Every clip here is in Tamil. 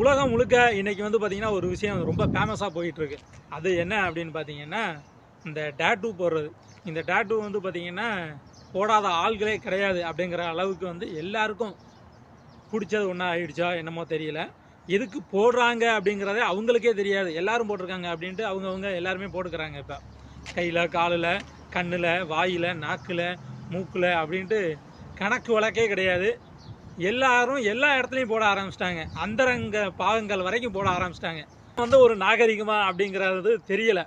உலகம் முழுக்க இன்றைக்கி வந்து பார்த்தீங்கன்னா ஒரு விஷயம் ரொம்ப ஃபேமஸாக போயிட்டுருக்கு. அது என்ன அப்படின்னு பார்த்தீங்கன்னா இந்த டேட்டூ போடுறது. இந்த டேட்டூ வந்து பார்த்திங்கன்னா போடாத ஆள்களே கிடையாது அப்படிங்கிற அளவுக்கு வந்து எல்லாருக்கும் பிடிச்சது ஒன்றா ஆயிடுச்சா என்னமோ தெரியல. எதுக்கு போடுறாங்க அப்படிங்கிறதே அவங்களுக்கே தெரியாது. எல்லாரும் போட்டிருக்காங்க அப்படின்ட்டு அவங்கவுங்க எல்லாருமே போட்டுக்கிறாங்க இப்போ. கையில் காலில் கண்ணில் வாயில் நாக்கில் மூக்கில் அப்படின்ட்டு கணக்கு வழக்கே கிடையாது. எல்லாரும் எல்லா இடத்துலையும் போட ஆரம்பிச்சிட்டாங்க. அந்தரங்க பாகங்கள் வரைக்கும் போட ஆரம்பிச்சிட்டாங்க. வந்து ஒரு நாகரிகமா அப்படிங்கிறது தெரியல.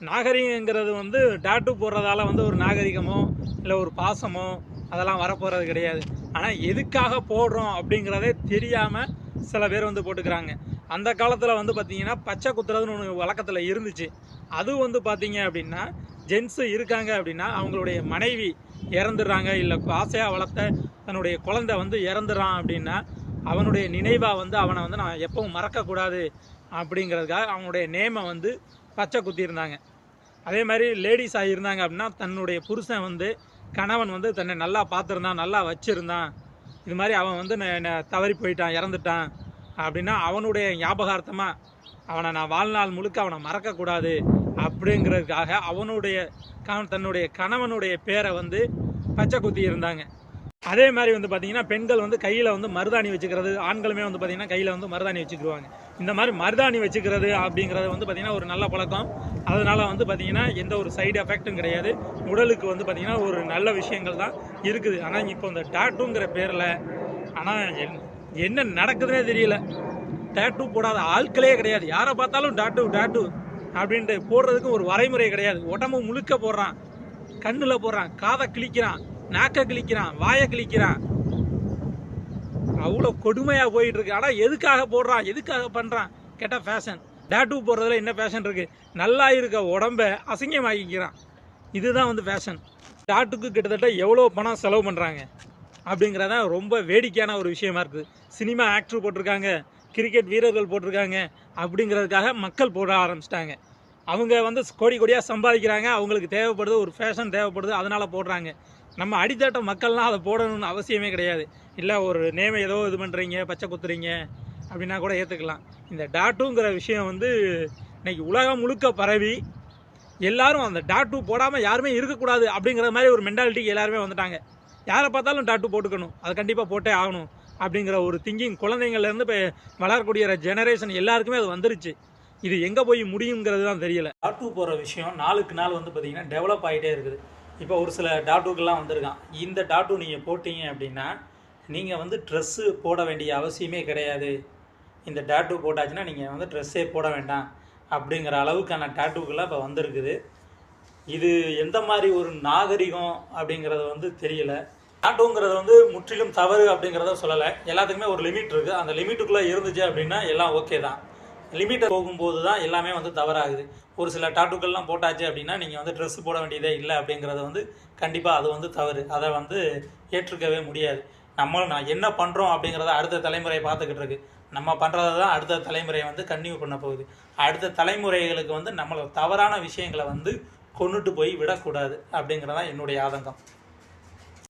நாகரிகங்கிறது வந்து டாட்டு போடுறதால வந்து ஒரு நாகரிகமோ இல்லை ஒரு பாசமோ அதெல்லாம் வரப்போகிறது கிடையாது. ஆனால் எதுக்காக போடுறோம் அப்படிங்கிறதே தெரியாமல் சில பேர் வந்து போட்டுக்கிறாங்க. அந்த காலத்தில் வந்து பார்த்திங்கன்னா பச்சை குத்துறதுன்னு ஒன்று வழக்கத்தில் இருந்துச்சு. அது வந்து பார்த்திங்க அப்படின்னா ஜென்ஸு இருக்காங்க அப்படின்னா அவங்களுடைய மனைவி இறந்துடுறாங்க. இல்லை ஆசையாக வளர்த்த தன்னுடைய குழந்தை வந்து இறந்துடுறான் அப்படின்னா அவனுடைய நினைவாக வந்து அவனை வந்து நான் எப்பவும் மறக்கக்கூடாது அப்படிங்கிறதுக்காக அவனுடைய நேமை வந்து பச்சை குத்தியிருந்தாங்க. அதே மாதிரி லேடிஸ் இருந்தாங்க அப்படின்னா தன்னுடைய புருஷன் வந்து கணவன் வந்து தன்னை நல்லா பார்த்துருந்தான் நல்லா வச்சுருந்தான். இது மாதிரி அவன் வந்து நான் என்னை தவறி போயிட்டான் இறந்துட்டான். அப்படின்னா அவனுடைய ஞாபகார்த்தமாக அவனை நான் வாழ்நாள் முழுக்க அவனை மறக்கக்கூடாது. அப்படிங்கிறதுக்காக அவனுடைய தன்னுடைய கணவனுடைய பேரை வந்து பச்சை குத்தி இருந்தாங்க. அதே மாதிரி வந்து பார்த்தீங்கன்னா பெண்கள் வந்து கையில் வந்து மருதாணி வச்சுக்கிறது ஆண்களுமே வந்து பார்த்தீங்கன்னா கையில் வந்து மருதாணி வச்சுக்கிடுவாங்க இந்த மாதிரி மருதாணி வச்சுக்கிறது அப்படிங்கிறது வந்து பார்த்தீங்கன்னா ஒரு நல்ல பழக்கம். அதனால் வந்து பார்த்தீங்கன்னா எந்த ஒரு சைடு எஃபெக்ட்டும் கிடையாது. உடலுக்கு வந்து பார்த்தீங்கன்னா ஒரு நல்ல விஷயங்கள் தான் இருக்குது. ஆனால் இப்போ இந்த டாட்டுங்கிற பேரில் ஆனால் என்ன நடக்குதுன்னே தெரியல. டேட்டு போடாத ஆட்களே கிடையாது. யாரை பார்த்தாலும் டாட்டு டாட்டு அப்படின்ட்டு போடுறதுக்கு ஒரு வரைமுறை கிடையாது. உடம்பு முழுக்க போடுறான். கண்ணில் போடுறான். காதை கிழிக்கிறான். நாக்கை கிழிக்கிறான். வாயை கிழிக்கிறான். அவ்வளோ கொடுமையாக போயிட்டு இருக்கு. ஆனால் எதுக்காக போடுறான்? எதுக்காக பண்ணுறான் கேட்டால் ஃபேஷன் டேட்டூ போடுறதுல என்ன ஃபேஷன் இருக்குது நல்லா இருக்க உடம்ப அசிங்கமாக்கிக்கிறான். இதுதான் வந்து ஃபேஷன் டாட்டுக்கு கிட்டத்தட்ட எவ்வளோ பணம் செலவு பண்ணுறாங்க அப்படிங்கிறதா ரொம்ப வேடிக்கையான ஒரு விஷயமா இருக்குது. சினிமா ஆக்டர் போட்டிருக்காங்க. கிரிக்கெட் வீரர்கள் போட்டிருக்காங்க. அப்படிங்கிறதுக்காக மக்கள் போட ஆரம்பிச்சிட்டாங்க. அவங்க வந்து கோடி கோடியாக சம்பாதிக்கிறாங்க. அவங்களுக்கு தேவைப்படுது ஒரு ஃபேஷன் தேவைப்படுது அதனால் போடுறாங்க. நம்ம அடித்தட்ட மக்கள்லாம் அதை போடணும்னு அவசியமே கிடையாது. இல்லை ஒரு நேமை ஏதோ இது பண்ணுறீங்க பச்சை குத்துறீங்க அப்படின்னா கூட ஏற்றுக்கலாம் இந்த டாட்டுங்கிற விஷயம் வந்து இன்னைக்கு உலகம் முழுக்க பரவி எல்லாரும் அந்த டாட்டு போடாமல் யாருமே இருக்கக்கூடாது அப்படிங்கிற மாதிரி ஒரு மென்டாலிட்டிக்கு எல்லாருமே வந்துட்டாங்க. யாரை பார்த்தாலும் டாட்டு போட்டுக்கணும். அது கண்டிப்பாக போட்டே ஆகணும். அப்படிங்கிற ஒரு திங்கிங் குழந்தைங்கள்லேருந்து இப்போ வளரக்கூடிய ஜெனரேஷன் எல்லாருக்குமே அது வந்துருச்சு. இது எங்கே போய் முடியுங்கிறது தான் தெரியல. டாட்டூ போகிற விஷயம் நாளுக்கு நாள் வந்து பார்த்தீங்கன்னா டெவலப் ஆகிட்டே இருக்குது. இப்போ ஒரு சில டாட்டூக்கெல்லாம் வந்திருக்கான். இந்த டாட்டூ நீங்கள் போட்டீங்க அப்படின்னா நீங்கள் வந்து ட்ரெஸ்ஸு போட வேண்டிய அவசியமே கிடையாது. இந்த டாட்டூ போட்டாச்சுன்னா நீங்கள் வந்து ட்ரெஸ்ஸே போட வேண்டாம் அப்படிங்கிற அளவுக்கான டாட்டூக்கெல்லாம் இப்போ வந்திருக்குது. இது எந்த மாதிரி ஒரு நாகரிகம் அப்படிங்கிறது வந்து தெரியல. டாட்டூங்கிறது வந்து முற்றிலும் தவறு அப்படிங்கிறத சொல்லலை. எல்லாத்துக்குமே ஒரு லிமிட் இருக்குது அந்த லிமிட்டுக்குள்ளே இருந்துச்சு அப்படின்னா எல்லாம் ஓகே தான். லிமிட்டை போகும்போது தான் எல்லாமே வந்து தவறாகுது. ஒரு சில டாட்டுக்கள்லாம் போட்டாச்சு அப்படின்னா நீங்கள் வந்து ட்ரெஸ் போட வேண்டியதே இல்லை அப்படிங்கிறது வந்து கண்டிப்பாக அது வந்து தவறு. அதை வந்து ஏற்றுக்கவே முடியாது. நம்ம நான் என்ன பண்ணுறோம் அப்படிங்கிறத அடுத்த தலைமுறை பார்த்துக்கிட்டு இருக்கு. நம்ம பண்ணுறத தான் அடுத்த தலைமுறையை வந்து கன்டினியூ பண்ண போகுது. அடுத்த தலைமுறைகளுக்கு வந்து நம்மளை தவறான விஷயங்களை வந்து கொண்டுட்டு போய் விடக்கூடாது அப்படிங்கிறதான் என்னுடைய ஆதங்கம்.